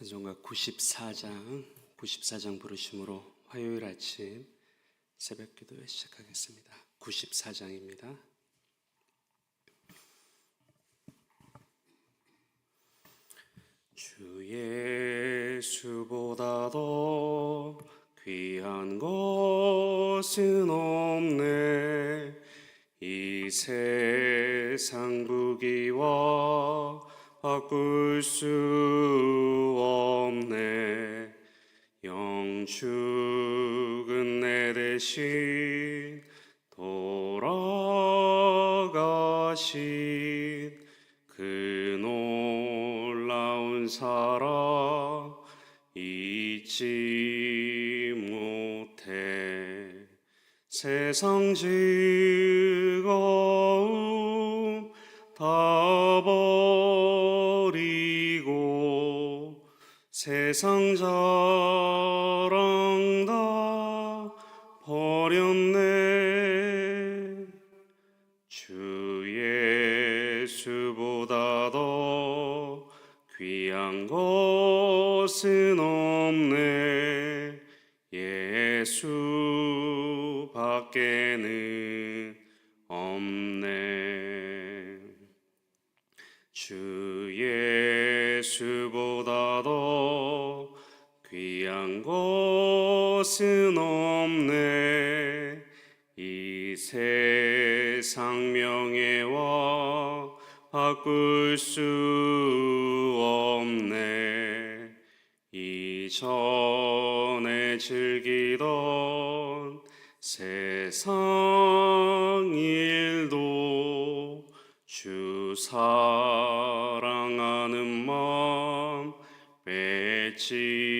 찬송가 94장 94장 부르심으로 화요일 아침 새벽 기도회 시작하겠습니다. 94장입니다. 주 예수보다 더 귀한 것은 없네 이 세상 부귀와 바꿀 수 없네. 영축은 내 대신 돌아가신 그 놀라운 사랑 잊지 못해. 세상 즐거 세상 자랑 다 버렸네. 주 예수보다 더 귀한 것은 없 것은 없네. 이 세상 명예와 바꿀 수 없네. 이전에 즐기던 세상 일도 주 사랑하는 마음 뺏지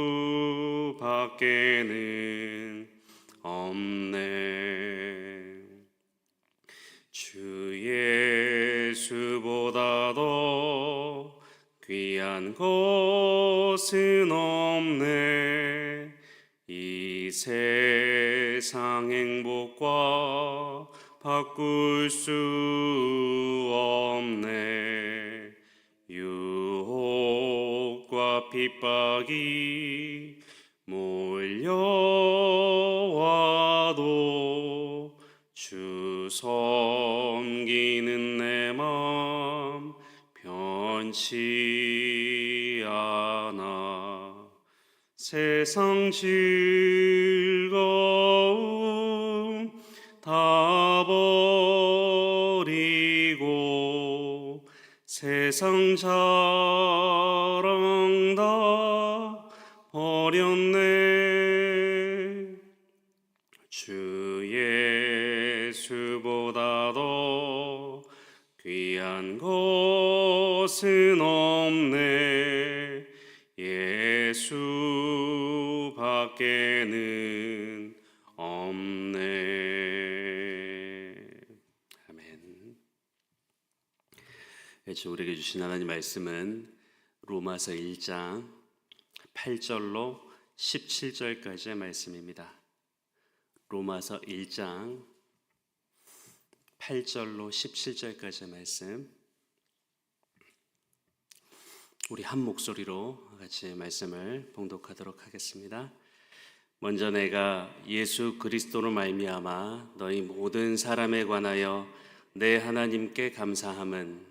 밖에는 없네. 주 예수보다 더 귀한 것은 없네. 이 세상 행복과 바꿀 수 없네. 유혹과 핍박이 몰려와도 주 섬기는 내 맘 변치 않아. 세상 즐거움 다 버리고 세상 자 예, 주 우리에게 주신 하나님 말씀은 로마서 1장 8절로 17절까지의 말씀입니다. 로마서 1장 8절로 17절까지의 말씀 우리 한 목소리로 같이 말씀을 봉독하도록 하겠습니다. 먼저 내가 예수 그리스도로 말미암아 너희 모든 사람에 관하여 내 하나님께 감사함은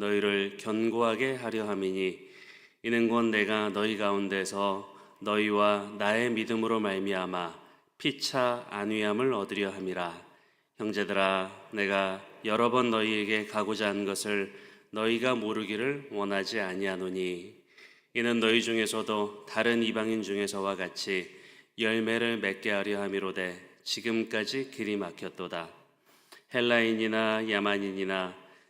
너희를 견고하게 하려 함이니 이는 곧 내가 너희 가운데서 너희와 나의 믿음으로 말미암아 피차 안위함을 얻으려 함이라. 형제들아 내가 여러 번 너희에게 가고자 한 것을 너희가 모르기를 원하지 아니하노니 이는 너희 중에서도 다른 이방인 중에서와 같이 열매를 맺게 하려 함이로되 지금까지 길이 막혔도다. 헬라인이나 야만인이나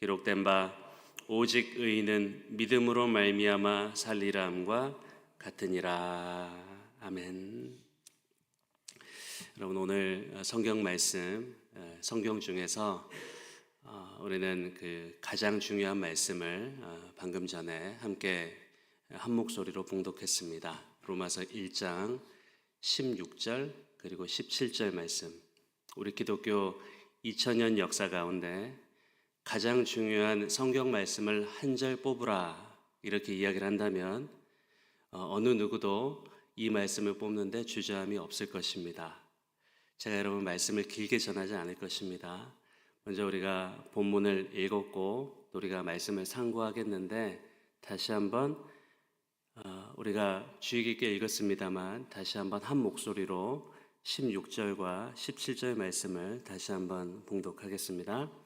기록된 바 오직 의인은 믿음으로 말미암아 살리라 함과 같으니라 아멘. 여러분 오늘 성경 말씀 어, 성경 중에서 어, 우리는 그 가장 중요한 말씀을 어, 방금 전에 함께 한 목소리로 봉독했습니다. 로마서 1장 16절 그리고 17절 말씀. 우리 기독교 2000년 역사 가운데 가장 중요한 성경 말씀을 한 절 뽑으라 이렇게 이야기를 한다면 어, 어느 누구도 이 말씀을 뽑는데 주저함이 없을 것입니다. 제가 여러분 말씀을 길게 전하지 않을 것입니다. 먼저 우리가 본문을 읽었고 또 우리가 말씀을 상고하겠는데 다시 한번 어, 우리가 주의 깊게 읽었습니다만 다시 한번 한 목소리로 16절과 17절 말씀을 다시 한번 봉독하겠습니다.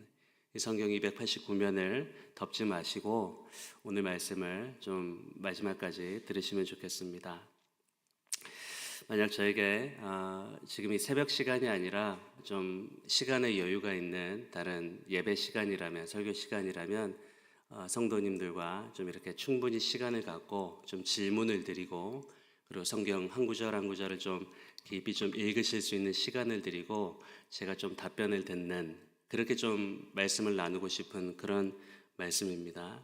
이 성경 289면을 덮지 마시고 오늘 말씀을 좀 마지막까지 들으시면 좋겠습니다. 만약 저에게 아, 지금 이 새벽 시간이 아니라 좀 시간의 여유가 있는 다른 예배 시간이라면 설교 시간이라면 어, 성도님들과 좀 이렇게 충분히 시간을 갖고 좀 질문을 드리고 그리고 성경 한 구절 한 구절을 좀 깊이 좀 읽으실 수 있는 시간을 드리고 제가 좀 답변을 듣는 그렇게 좀 말씀을 나누고 싶은 그런 말씀입니다.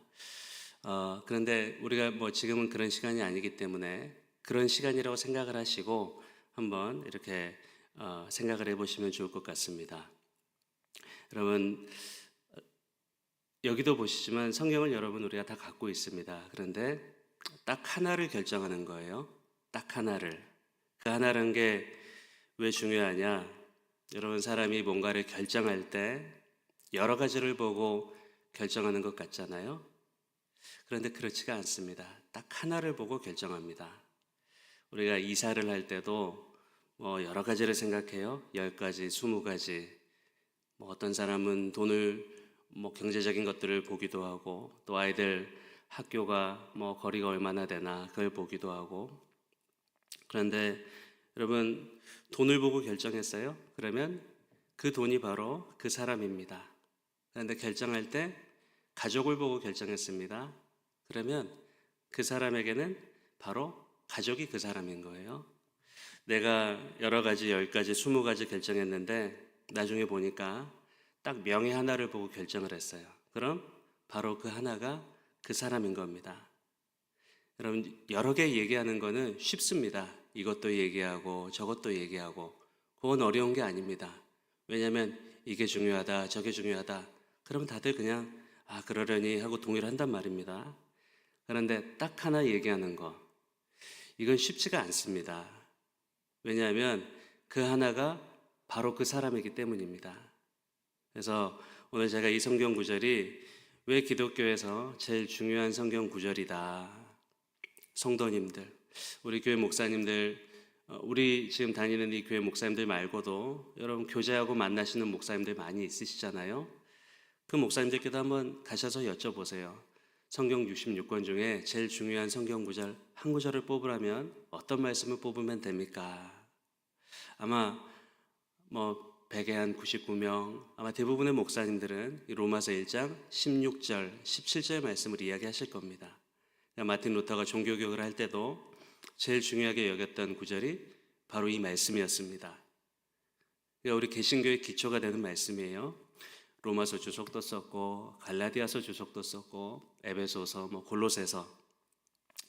어, 그런데 우리가 뭐 지금은 그런 시간이 아니기 때문에 그런 시간이라고 생각을 하시고 한번 이렇게 어, 생각을 해보시면 좋을 것 같습니다. 여러분 여기도 보시지만 성경을 여러분 우리가 다 갖고 있습니다. 그런데 딱 하나를 결정하는 거예요. 딱 하나를. 그 하나라는 게 왜 중요하냐? 여러분 사람이 뭔가를 결정할 때 여러 가지를 보고 결정하는 것 같잖아요. 그런데 그렇지가 않습니다. 딱 하나를 보고 결정합니다. 우리가 이사를 할 때도 뭐 여러 가지를 생각해요. 열 가지, 스무 가지. 뭐 어떤 사람은 돈을 뭐 경제적인 것들을 보기도 하고 또 아이들 학교가 뭐 거리가 얼마나 되나 그걸 보기도 하고 그런데 여러분 돈을 보고 결정했어요? 그러면 그 돈이 바로 그 사람입니다. 그런데 결정할 때 가족을 보고 결정했습니다. 그러면 그 사람에게는 바로 가족이 그 사람인 거예요. 내가 여러 가지, 열 가지, 스무 가지 결정했는데 나중에 보니까 딱 명예 하나를 보고 결정을 했어요. 그럼 바로 그 하나가 그 사람인 겁니다. 여러분, 여러 개 얘기하는 거는 쉽습니다. 이것도 얘기하고 저것도 얘기하고 그건 어려운 게 아닙니다. 왜냐하면 이게 중요하다, 저게 중요하다. 그러면 다들 그냥 아 그러려니 하고 동의를 한단 말입니다. 그런데 딱 하나 얘기하는 거 이건 쉽지가 않습니다. 왜냐하면 그 하나가 바로 그 사람이기 때문입니다. 그래서 오늘 제가 이 성경 구절이 왜 기독교에서 제일 중요한 성경 구절이다. 성도님들, 우리 교회 목사님들, 어, 우리 지금 다니는 이 교회 목사님들 말고도 여러분 교제하고 만나시는 목사님들 많이 있으시잖아요. 그 목사님들께도 한번 가셔서 여쭤보세요. 성경 66권 중에 제일 중요한 성경 구절 한 구절을 뽑으라면 어떤 말씀을 뽑으면 됩니까? 아마 뭐 백에 한 99명 아마 대부분의 목사님들은 이 로마서 1장 16절, 17절 말씀을 이야기하실 겁니다. 마틴 루터가 종교개혁을 할 때도 제일 중요하게 여겼던 구절이 바로 이 말씀이었습니다. 그러니까 우리 개신교의 기초가 되는 말씀이에요. 로마서 주석도 썼고 갈라디아서 주석도 썼고 에베소서 뭐 골로새서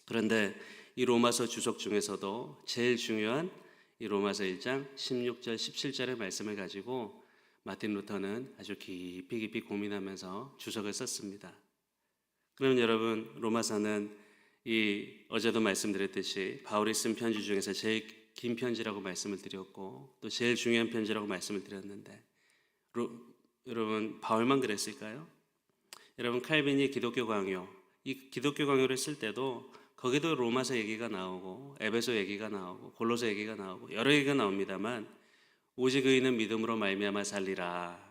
그런데 이 로마서 주석 중에서도 제일 중요한 이 로마서 1장 16절 17절의 말씀을 가지고 마틴 루터는 아주 깊이 깊이 고민하면서 주석을 썼습니다. 그러면 여러분 로마서는 이 어제도 말씀드렸듯이 바울이 쓴 편지 중에서 제일 긴 편지라고 말씀을 드렸고 또 제일 중요한 편지라고 말씀을 드렸는데 로, 여러분 바울만 그랬을까요? 여러분 칼빈이 기독교 강요 이 기독교 강요를 쓸 때도 거기도 로마서 얘기가 나오고 에베소 얘기가 나오고 골로새 얘기가 나오고 여러 얘기가 나옵니다만 오직 의인은 믿음으로 말미암아 살리라.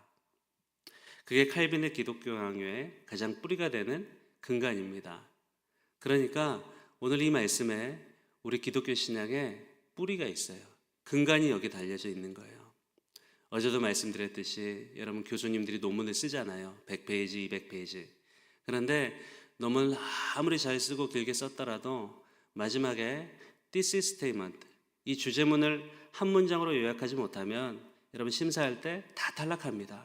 그게 칼빈의 기독교 강요의 가장 뿌리가 되는 근간입니다. 그러니까 오늘 이 말씀에 우리 기독교 신앙에 뿌리가 있어요. 근간이 여기 달려져 있는 거예요. 어제도 말씀드렸듯이 여러분 교수님들이 논문을 쓰잖아요. 100페이지, 200페이지. 그런데 논문을 아무리 잘 쓰고 길게 썼더라도 마지막에 thesis statement 이 주제문을 한 문장으로 요약하지 못하면 여러분 심사할 때 다 탈락합니다.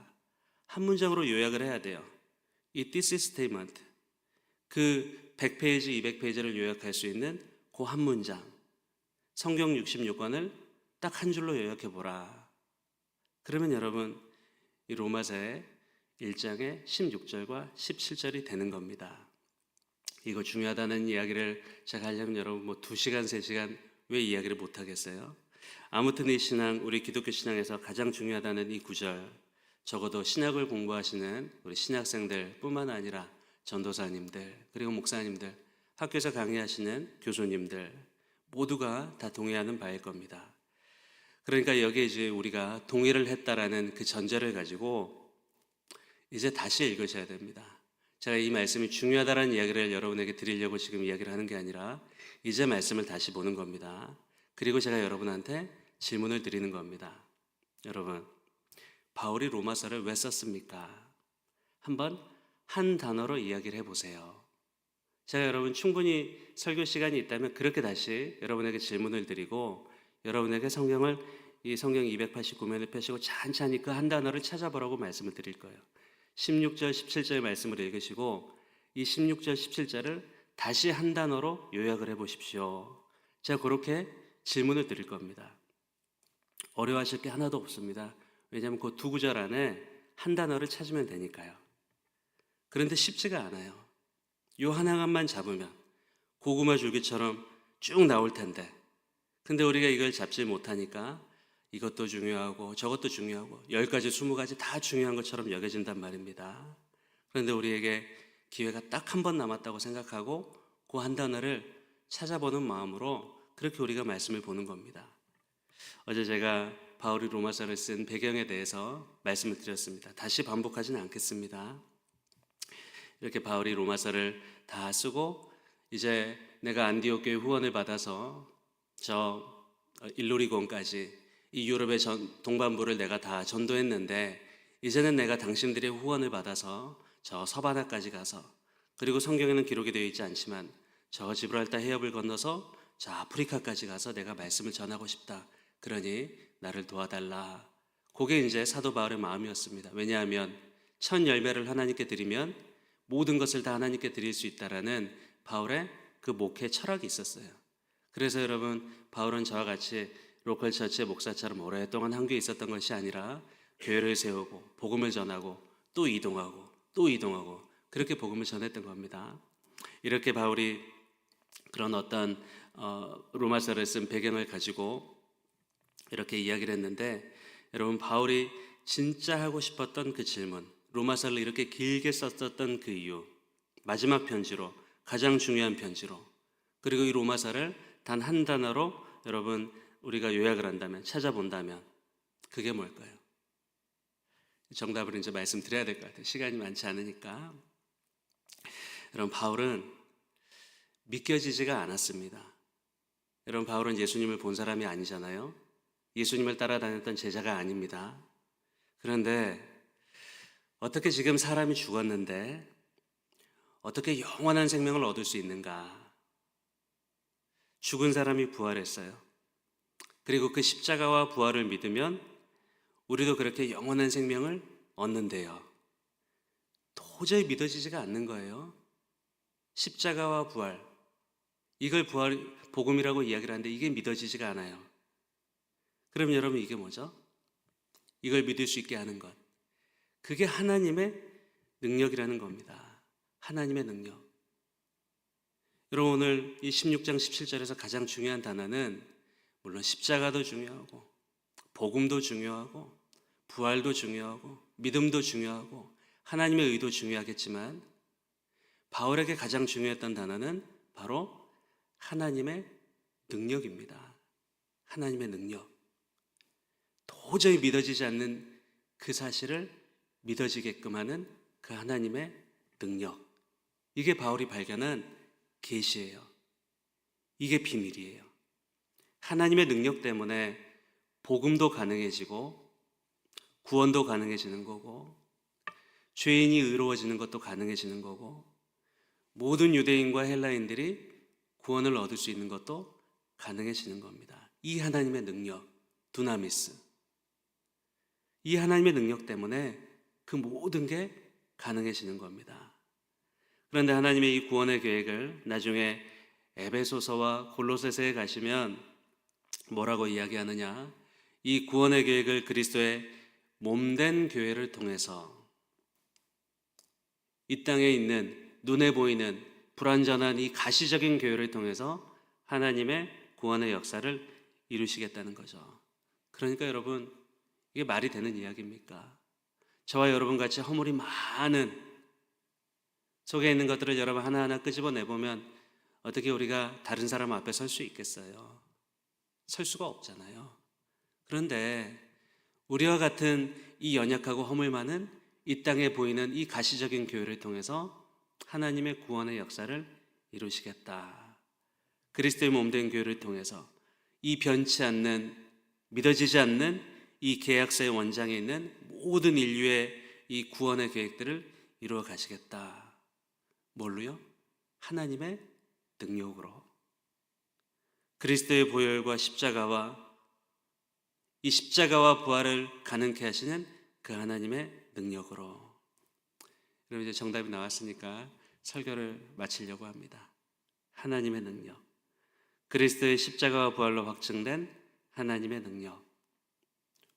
한 문장으로 요약을 해야 돼요. 이 thesis statement 그 100페이지, 200페이지를 요약할 수 있는 그 한 문장 성경 66권을 딱 한 줄로 요약해 보라. 그러면 여러분 이 로마서의 1장의 16절과 17절이 되는 겁니다. 이거 중요하다는 이야기를 제가 하려면 여러분 뭐 2시간, 3시간 왜 이야기를 못 하겠어요? 아무튼 이 신앙, 우리 기독교 신앙에서 가장 중요하다는 이 구절 적어도 신학을 공부하시는 우리 신학생들 뿐만 아니라 전도사님들 그리고 목사님들 학교에서 강의하시는 교수님들 모두가 다 동의하는 바일 겁니다. 그러니까 여기에 이제 우리가 동의를 했다라는 그 전제를 가지고 이제 다시 읽으셔야 됩니다. 제가 이 말씀이 중요하다는 이야기를 여러분에게 드리려고 지금 이야기를 하는 게 아니라 이제 말씀을 다시 보는 겁니다. 그리고 제가 여러분한테 질문을 드리는 겁니다. 여러분, 바울이 로마서를 왜 썼습니까? 한번 한 단어로 이야기를 해보세요. 제가 여러분 충분히 설교 시간이 있다면 그렇게 다시 여러분에게 질문을 드리고 여러분에게 성경을 이 성경 289면을 펴시고 찬찬히 그 한 단어를 찾아보라고 말씀을 드릴 거예요. 16절, 17절 말씀을 읽으시고 이 16절, 17절을 다시 한 단어로 요약을 해 보십시오. 제가 그렇게 질문을 드릴 겁니다. 어려워하실 게 하나도 없습니다. 왜냐하면 그 두 구절 안에 한 단어를 찾으면 되니까요. 그런데 쉽지가 않아요. 요 하나만 잡으면 고구마 줄기처럼 쭉 나올 텐데. 근데 우리가 이걸 잡지 못하니까 이것도 중요하고 저것도 중요하고 열 가지, 스무 가지 다 중요한 것처럼 여겨진단 말입니다. 그런데 우리에게 기회가 딱 한 번 남았다고 생각하고 그 한 단어를 찾아보는 마음으로 그렇게 우리가 말씀을 보는 겁니다. 어제 제가 바울이 로마서를 쓴 배경에 대해서 말씀을 드렸습니다. 다시 반복하지는 않겠습니다. 이렇게 바울이 로마서를 다 쓰고 이제 내가 안디옥 교회 후원을 받아서 저 일로리곤까지 이 유럽의 전, 동반부를 내가 다 전도했는데 이제는 내가 당신들의 후원을 받아서 저 서바나까지 가서 그리고 성경에는 기록이 되어 있지 않지만 저 지브랄타 해협을 건너서 저 아프리카까지 가서 내가 말씀을 전하고 싶다. 그러니 나를 도와달라. 그게 이제 사도 바울의 마음이었습니다. 왜냐하면 첫 열매를 하나님께 드리면 모든 것을 다 하나님께 드릴 수 있다라는 바울의 그 목회 철학이 있었어요. 그래서 여러분 바울은 저와 같이 로컬 처치의 목사처럼 오랫동안 한교에 있었던 것이 아니라 교회를 세우고 복음을 전하고 또 이동하고 또 이동하고 그렇게 복음을 전했던 겁니다. 이렇게 바울이 그런 어떤 어, 로마서를 쓴 배경을 가지고 이렇게 이야기를 했는데 여러분 바울이 진짜 하고 싶었던 그 질문 로마서를 이렇게 길게 썼었던 그 이유 마지막 편지로 가장 중요한 편지로 그리고 이 로마서를 단 한 단어로 여러분 우리가 요약을 한다면 찾아본다면 그게 뭘까요? 정답을 이제 말씀드려야 될 것 같아요. 시간이 많지 않으니까 여러분 바울은 믿겨지지가 않았습니다. 여러분 바울은 예수님을 본 사람이 아니잖아요. 예수님을 따라다녔던 제자가 아닙니다. 그런데 어떻게 지금 사람이 죽었는데 어떻게 영원한 생명을 얻을 수 있는가? 죽은 사람이 부활했어요. 그리고 그 십자가와 부활을 믿으면 우리도 그렇게 영원한 생명을 얻는데요. 도저히 믿어지지가 않는 거예요. 십자가와 부활. 이걸 부활, 복음이라고 이야기를 하는데 이게 믿어지지가 않아요. 그럼 여러분 이게 뭐죠? 이걸 믿을 수 있게 하는 것. 그게 하나님의 능력이라는 겁니다. 하나님의 능력. 여러분 오늘 이 16장 17절에서 가장 중요한 단어는 물론 십자가도 중요하고 복음도 중요하고 부활도 중요하고 믿음도 중요하고 하나님의 의도 중요하겠지만 바울에게 가장 중요했던 단어는 바로 하나님의 능력입니다. 하나님의 능력. 도저히 믿어지지 않는 그 사실을 믿어지게끔 하는 그 하나님의 능력. 이게 바울이 발견한 계시예요. 이게 비밀이에요. 하나님의 능력 때문에 복음도 가능해지고 구원도 가능해지는 거고 죄인이 의로워지는 것도 가능해지는 거고 모든 유대인과 헬라인들이 구원을 얻을 수 있는 것도 가능해지는 겁니다. 이 하나님의 능력, 두나미스. 이 하나님의 능력 때문에 그 모든 게 가능해지는 겁니다. 그런데 하나님의 이 구원의 계획을 나중에 에베소서와 골로새서에 가시면 뭐라고 이야기하느냐? 이 구원의 계획을 그리스도의 몸된 교회를 통해서 이 땅에 있는 눈에 보이는 불완전한 이 가시적인 교회를 통해서 하나님의 구원의 역사를 이루시겠다는 거죠. 그러니까 여러분 이게 말이 되는 이야기입니까? 저와 여러분 같이 허물이 많은 속에 있는 것들을 여러분 하나하나 끄집어 내 보면 어떻게 우리가 다른 사람 앞에 설 수 있겠어요? 설 수가 없잖아요. 그런데 우리와 같은 이 연약하고 허물 많은 이 땅에 보이는 이 가시적인 교회를 통해서 하나님의 구원의 역사를 이루시겠다. 그리스도의 몸 된 교회를 통해서 이 변치 않는 믿어지지 않는 이 계약서의 원장에 있는 모든 인류의 이 구원의 계획들을 이루어 가시겠다. 뭘로요? 하나님의 능력으로. 그리스도의 보혈과 십자가와 이 십자가와 부활을 가능케 하시는 그 하나님의 능력으로. 그럼 이제 정답이 나왔으니까 설교를 마치려고 합니다. 하나님의 능력. 그리스도의 십자가와 부활로 확증된 하나님의 능력.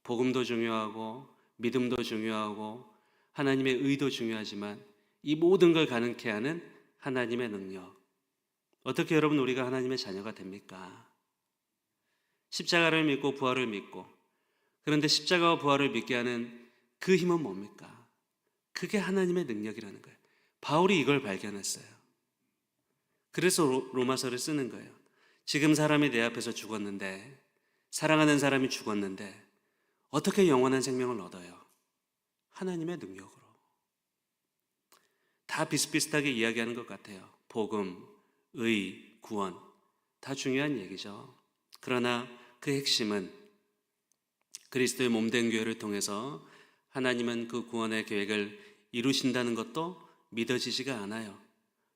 복음도 중요하고 믿음도 중요하고 하나님의 의도 중요하지만 이 모든 걸 가능케 하는 하나님의 능력. 어떻게 여러분 우리가 하나님의 자녀가 됩니까? 십자가를 믿고 부활을 믿고 그런데 십자가와 부활을 믿게 하는 그 힘은 뭡니까? 그게 하나님의 능력이라는 거예요. 바울이 이걸 발견했어요. 그래서 로마서를 쓰는 거예요. 지금 사람이 내 앞에서 죽었는데, 사랑하는 사람이 죽었는데, 어떻게 영원한 생명을 얻어요? 하나님의 능력으로. 다 비슷비슷하게 이야기하는 것 같아요. 복음, 의, 구원. 다 중요한 얘기죠. 그러나 그 핵심은 그리스도의 몸된 교회를 통해서 하나님은 그 구원의 계획을 이루신다는 것도 믿어지지가 않아요.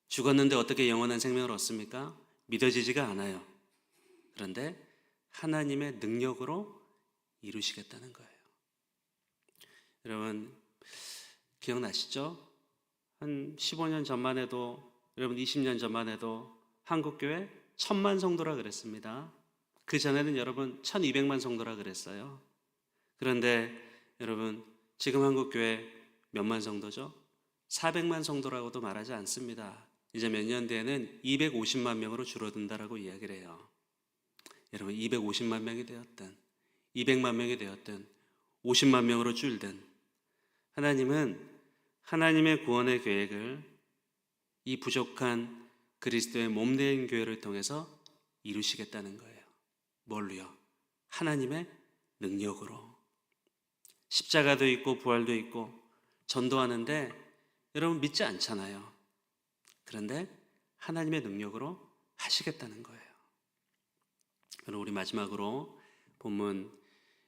죽었는데 어떻게 영원한 생명을 얻습니까? 믿어지지가 않아요. 그런데 하나님의 능력으로 이루시겠다는 거예요. 여러분, 기억나시죠? 한 15년 전만 해도, 여러분 20년 전만 해도 한국 교회 천만 성도라 그랬습니다. 그 전에는 여러분 1200만 성도라 그랬어요. 그런데 여러분, 지금 한국 교회 몇만 성도죠? 400만 성도라고도 말하지 않습니다. 이제 몇 년 뒤에는 250만 명으로 줄어든다라고 이야기를 해요. 여러분 250만 명이 되었든 200만 명이 되었든 50만 명으로 줄든 하나님은 하나님의 구원의 계획을 이 부족한 그리스도의 몸 된 교회를 통해서 이루시겠다는 거예요. 뭘로요? 하나님의 능력으로. 십자가도 있고 부활도 있고 전도하는데 여러분 믿지 않잖아요. 그런데 하나님의 능력으로 하시겠다는 거예요. 그럼 우리 마지막으로 본문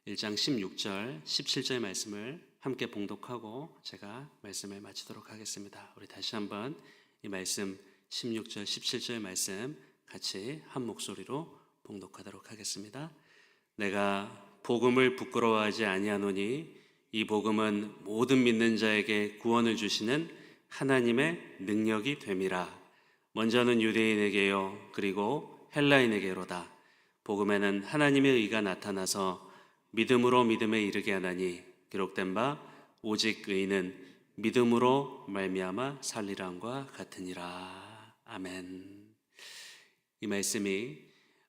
1장 16절, 17절 말씀을 함께 봉독하고 제가 말씀을 마치도록 하겠습니다. 우리 다시 한번 이 말씀 16절, 17절 말씀 같이 한 목소리로 봉독하도록 하겠습니다. 내가 복음을 부끄러워하지 아니하노니 이 복음은 모든 믿는 자에게 구원을 주시는 하나님의 능력이 됨이라. 먼저는 유대인에게요 그리고 헬라인에게로다. 복음에는 하나님의 의가 나타나서 믿음으로 믿음에 이르게 하나니 기록된 바 오직 의는 믿음으로 말미암아 살리란과 같으니라. 아멘. 이 말씀이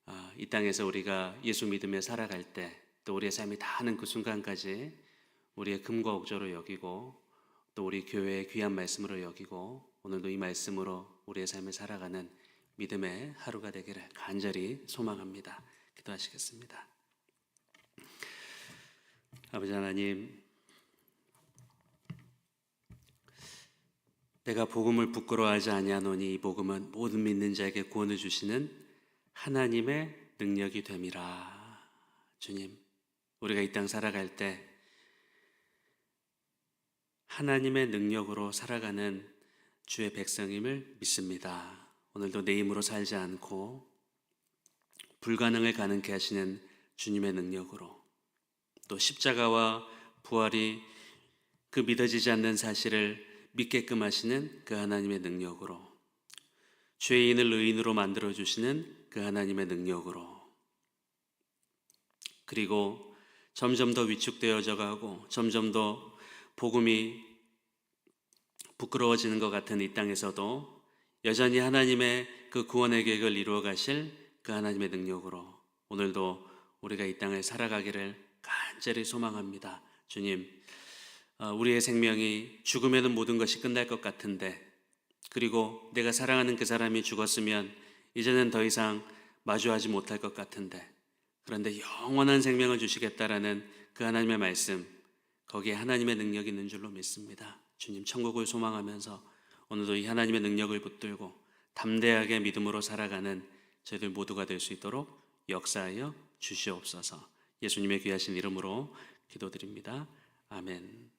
아, 이 땅에서 우리가 예수 믿음에 살아갈 때 또 우리의 삶이 다 하는 그 순간까지 우리의 금과 옥조로 여기고 또 우리 교회의 귀한 말씀으로 여기고 오늘도 이 말씀으로 우리의 삶을 살아가는 믿음의 하루가 되기를 간절히 소망합니다. 기도하시겠습니다. 아버지 하나님, 내가 복음을 부끄러워하지 아니하노니 이 복음은 모든 믿는 자에게 구원을 주시는 하나님의 능력이 됨이라. 주님, 우리가 이 땅 살아갈 때 하나님의 능력으로 살아가는 주의 백성임을 믿습니다. 오늘도 내 힘으로 살지 않고 불가능을 가능케 하시는 주님의 능력으로 또 십자가와 부활이 그 믿어지지 않는 사실을 믿게끔 하시는 그 하나님의 능력으로 죄인을 의인으로 만들어 주시는 그 하나님의 능력으로 그리고 점점 더 위축되어져 가고 점점 더 복음이 부끄러워지는 것 같은 이 땅에서도 여전히 하나님의 그 구원의 계획을 이루어 가실 그 하나님의 능력으로 오늘도 우리가 이 땅을 살아가기를 간절히 소망합니다. 주님, 어, 우리의 생명이 죽으면 모든 것이 끝날 것 같은데 그리고 내가 사랑하는 그 사람이 죽었으면 이제는 더 이상 마주하지 못할 것 같은데 그런데 영원한 생명을 주시겠다라는 그 하나님의 말씀 거기에 하나님의 능력이 있는 줄로 믿습니다. 주님 천국을 소망하면서 오늘도 이 하나님의 능력을 붙들고 담대하게 믿음으로 살아가는 저희들 모두가 될 수 있도록 역사하여 주시옵소서. 예수님의 귀하신 이름으로 기도드립니다. 아멘.